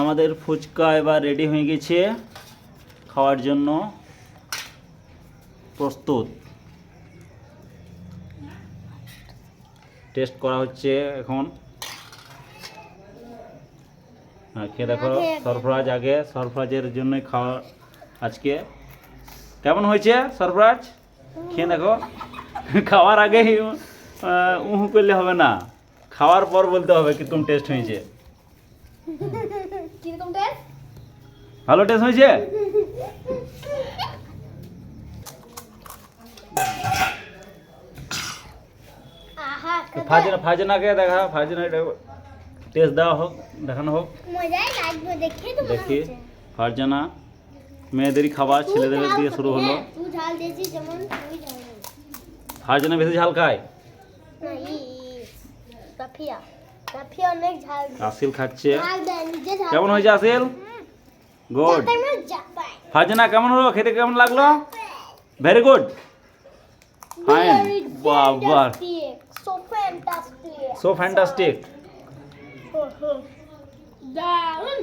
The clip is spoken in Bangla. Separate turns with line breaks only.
আমাদের ফুচকা এবার রেডি হয়ে গেছে খাওয়ার জন্য। প্রস্তুত। টেস্ট করা হচ্ছে এখন। হ্যাঁ খেয়ে দেখো সরফরাজ আগে সরফরাজের জন্যই খাওয়া আজকে। কেমন হয়েছে সরফরাজ? খেয়ে দেখো। খাওয়ার আগে উহু করলে হবে না। খাওয়ার পর বলতে হবে কীরকম টেস্ট হয়েছে।
কিরকম টেস্ট
ভালো টেস্ট হয়েছে
আহা
ফাজনা ফাজনাকে দেখা ফাজনা টেস্ট দেওয়া হোক দেখানো হোক
মজাই লাগবে দেখে তো মনে
দেখি
হচ্ছে
ফারজানা মেয়েদেরই খাবার ছেলেদের
তুই ঝাল
দিয়ে শুরু
খাবি,
হলো
হ্যাঁ, তুই ঝাল দিয়েছিস যেমন তুই ঝাল দিবি।
ফারজানা বেশি ঝাল খায় আসিল খাচ্ছে। কেমন হয়েছে আসিল গুড। ফারজানা কেমন হলো? খেতে কেমন লাগল? ভেরি গুড ফাইন বাবা. সো ফ্যান্টাস্টিক
দারুণ।